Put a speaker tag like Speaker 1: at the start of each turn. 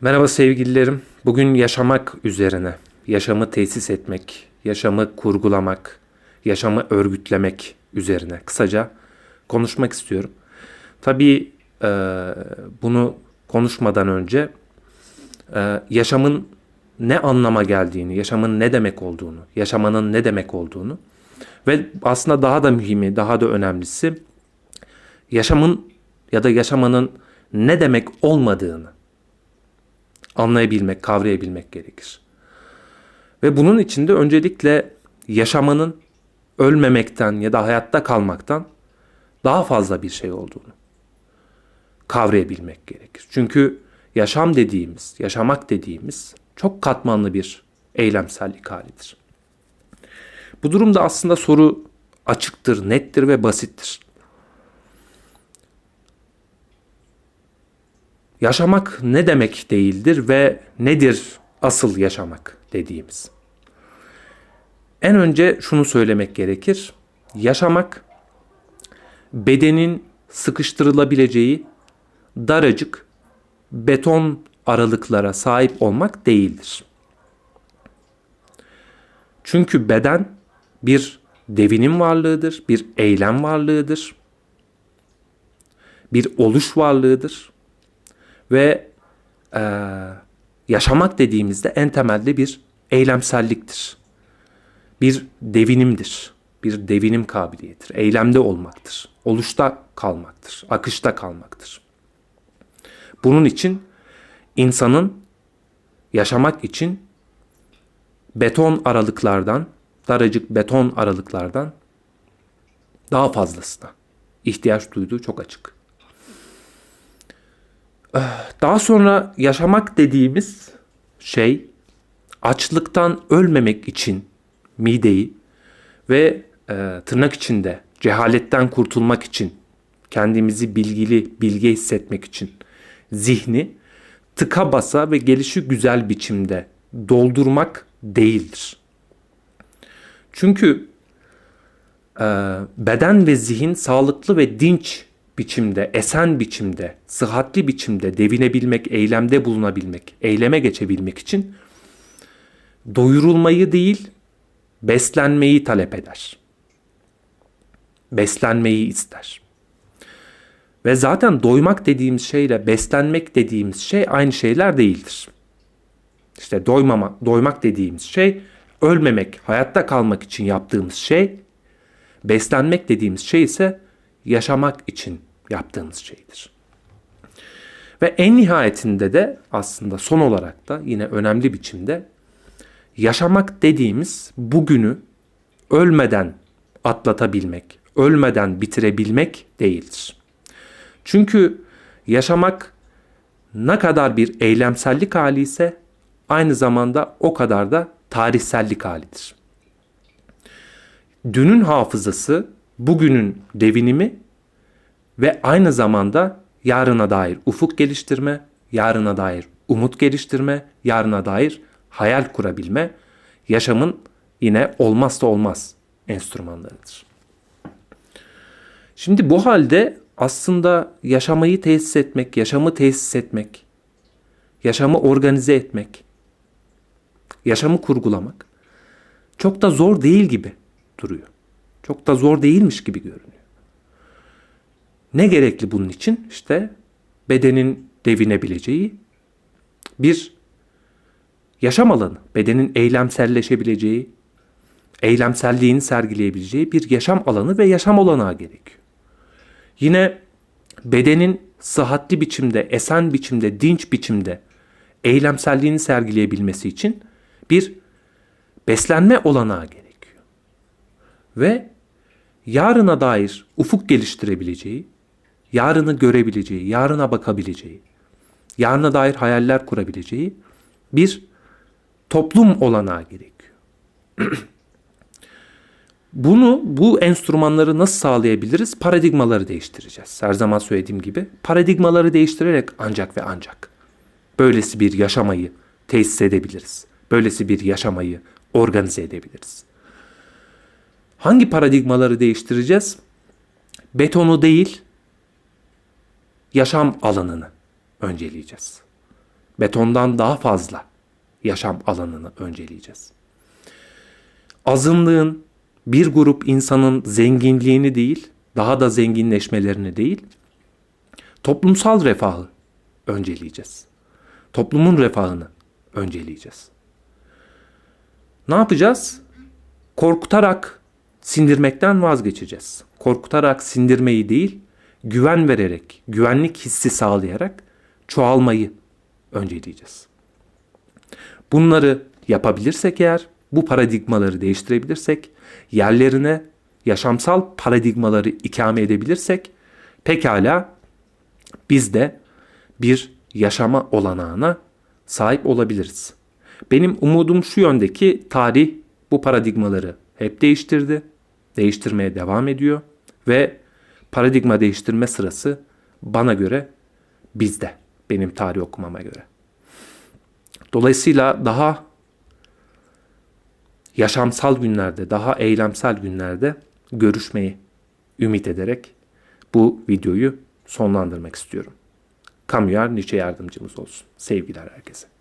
Speaker 1: Merhaba sevgililerim. Bugün yaşamak üzerine, yaşamı tesis etmek, yaşamı kurgulamak, yaşamı örgütlemek üzerine kısaca konuşmak istiyorum. Tabii e, bunu konuşmadan önce e, yaşamın ne anlama geldiğini, yaşamın ne demek olduğunu, yaşamanın ne demek olduğunu ve aslında daha da mühimi, daha da önemlisi yaşamın ya da yaşamanın ne demek olmadığını anlayabilmek, kavrayabilmek gerekir. Ve bunun için de öncelikle yaşamanın ölmemekten ya da hayatta kalmaktan daha fazla bir şey olduğunu kavrayabilmek gerekir. Çünkü yaşam dediğimiz, yaşamak dediğimiz çok katmanlı bir eylemsellik halidir. Bu durumda aslında soru açıktır, nettir ve basittir. Yaşamak ne demek değildir ve nedir asıl yaşamak dediğimiz? En önce şunu söylemek gerekir. Yaşamak bedenin sıkıştırılabileceği daracık beton aralıklara sahip olmak değildir. Çünkü beden bir devinim varlığıdır, bir eylem varlığıdır, bir oluş varlığıdır ve e, yaşamak dediğimizde en temelde bir eylemselliktir. Bir devinimdir. Bir devinim kabiliyetidir. Eylemde olmaktır. Oluşta kalmaktır. Akışta kalmaktır. Bunun için insanın yaşamak için beton aralıklardan, daracık beton aralıklardan daha fazlasına ihtiyaç duyduğu çok açık. Daha sonra yaşamak dediğimiz şey açlıktan ölmemek için mideyi ve e, tırnak içinde cehaletten kurtulmak için kendimizi bilgili, bilge hissetmek için zihni tıka basa ve gelişi güzel biçimde doldurmak değildir. Çünkü e, beden ve zihin sağlıklı ve dinç biçimde, esen biçimde, sıhhatli biçimde devinebilmek, eylemde bulunabilmek, eyleme geçebilmek için doyurulmayı değil, beslenmeyi talep eder. Beslenmeyi ister. Ve zaten doymak dediğimiz şeyle beslenmek dediğimiz şey aynı şeyler değildir. İşte doymama, doymak dediğimiz şey ölmemek, hayatta kalmak için yaptığımız şey, beslenmek dediğimiz şey ise yaşamak için yaptığımız şeydir. Ve en nihayetinde de aslında son olarak da yine önemli biçimde yaşamak dediğimiz bugünü ölmeden atlatabilmek, ölmeden bitirebilmek değildir. Çünkü yaşamak ne kadar bir eylemsellik hali ise aynı zamanda o kadar da tarihsellik halidir. Dünün hafızası, bugünün devinimi ve aynı zamanda yarına dair ufuk geliştirme, yarına dair umut geliştirme, yarına dair hayal kurabilme yaşamın yine olmazsa olmaz enstrümanlarıdır. Şimdi bu halde aslında yaşamayı tesis etmek, yaşamı tesis etmek, yaşamı organize etmek, yaşamı kurgulamak çok da zor değil gibi duruyor. Çok da zor değilmiş gibi görünüyor. Ne gerekli bunun için? İşte bedenin devinebileceği bir yaşam alanı, bedenin eylemselleşebileceği, eylemselliğini sergileyebileceği bir yaşam alanı ve yaşam olanağı gerekiyor. Yine bedenin sıhhatli biçimde, esen biçimde, dinç biçimde eylemselliğini sergileyebilmesi için bir beslenme olanağı gerekiyor. Ve yarına dair ufuk geliştirebileceği, yarını görebileceği, yarına bakabileceği, yarına dair hayaller kurabileceği bir toplum olanağı gerekiyor. Bunu, bu enstrümanları nasıl sağlayabiliriz? Paradigmaları değiştireceğiz. Her zaman söylediğim gibi paradigmaları değiştirerek ancak ve ancak böylesi bir yaşamayı tesis edebiliriz. Böylesi bir yaşamayı organize edebiliriz. Hangi paradigmaları değiştireceğiz? Betonu değil, yaşam alanını önceleyeceğiz. betondan daha fazla yaşam alanını önceleyeceğiz. Azınlığın bir grup insanın zenginliğini değil, daha da zenginleşmelerini değil, toplumsal refahı önceleyeceğiz. Toplumun refahını önceleyeceğiz. Ne yapacağız? Korkutarak sindirmekten vazgeçeceğiz. Korkutarak sindirmeyi değil, güven vererek, güvenlik hissi sağlayarak çoğalmayı önceleyeceğiz. Bunları yapabilirsek eğer, bu paradigmaları değiştirebilirsek, yerlerine yaşamsal paradigmaları ikame edebilirsek, pekala biz de bir yaşama olanağına sahip olabiliriz. Benim umudum şu yöndeki tarih bu paradigmaları hep değiştirdi, değiştirmeye devam ediyor ve paradigma değiştirme sırası bana göre bizde, benim tarih okumama göre. Dolayısıyla daha yaşamsal günlerde, daha eylemsel günlerde görüşmeyi ümit ederek bu videoyu sonlandırmak istiyorum. Kamuyar Nietzsche yardımcımız olsun. Sevgiler herkese.